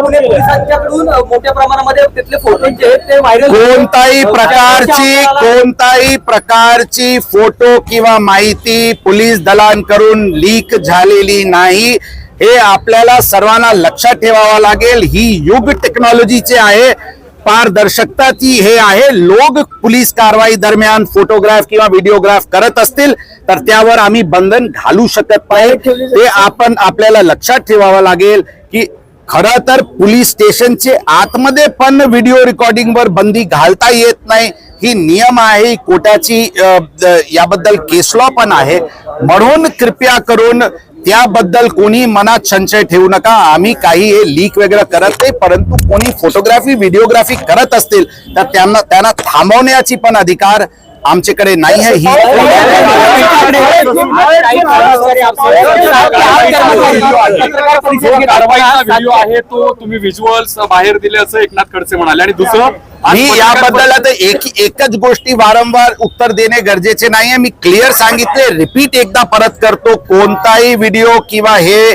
पुणे पोलिसांच्याकडून मोठ्या प्रमाणामध्ये तिथले फोटो जे आहेत ते व्हायरल कोणताही प्रकारची कोणताही प्रकारची फोटो किंवा माहिती पोलीस दलांकडून लीक झालेली नाही. हे आपल्याला सर्वांना लक्षात ठेवावं लागेल. ही युग टेक्नॉलॉजीचे आहे. पारदर्शकताची हे आहे. लोक पोलीस कारवाई दरम्यान फोटोग्राफ किंवा व्हिडिओग्राफ करत असतील तर त्यावर आम्ही बंधन घालू शकत नाही. ते आपण आपल्याला लक्षात ठेवावं लागेल की खरं तर पोलीस स्टेशनचे आतमध्ये पण व्हिडिओ रेकॉर्डिंग वर बंदी घालता येत नाही. ही नियम आहे कोर्टाची याबद्दल केस लॉ पण आहे. म्हणून कृपया करून त्याबद्दल कोणी मनात संशय ठेवू नका. आम्ही काही हे लीक वगैरे करत नाही परंतु कोणी फोटोग्राफी व्हिडिओग्राफी करत असतील तर त्यांना त्यांना थांबवण्याची पण अधिकार आमच्याकडे नाही आहे. ही कारवाईचा व्हिडिओ आहे तो तुम्ही व्हिज्युअल्स बाहेर दिले असं एकनाथ खडसे म्हणाले. आणि दुसरं मी याबद्दल आता एक एकच गोष्टी वारंवार उत्तर देणे गरजेचे नाहीये. मी क्लिअर सांगितले. रिपीट एकदा परत करतो. कोणताही व्हिडिओ किंवा हे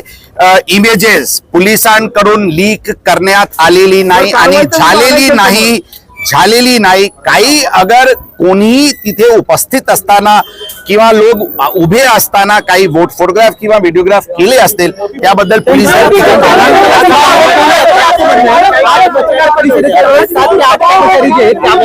इमेजेस पोलिसांकडून लीक करण्यात आलेली नाही आणि झालेली नाही. झालेली नाही. काही अगर कोणीही तिथे उपस्थित असताना किंवा लोक उभे असताना काही वोट फोटोग्राफ किंवा व्हिडिओग्राफ केले असतील त्याबद्दल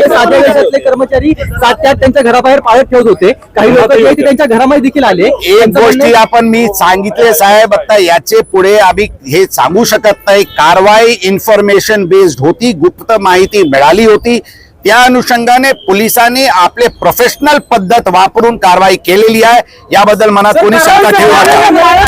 साध्या कर्मचारी सात ते आठ त्यांच्या घराबाहेर पाळत ठेवत होते. काही लोक जे आहेत ते त्यांच्या घरामध्ये देखील आले. एक त्यांचं गोष्टी म्हणणं- आपण मी सांगितले साहेब आता याचे पुढे आम्ही हे सांगू शकत नाही. कारवाई इन्फॉर्मेशन बेस्ड होती गुप्त माहिती मिळाली होती. त्या अनुषंगाने पोलिसांनी आपले प्रोफेशनल पद्धत वापरून कारवाई केलेली आहे. याबद्दल मनात कोणी शंका ठेवू नका.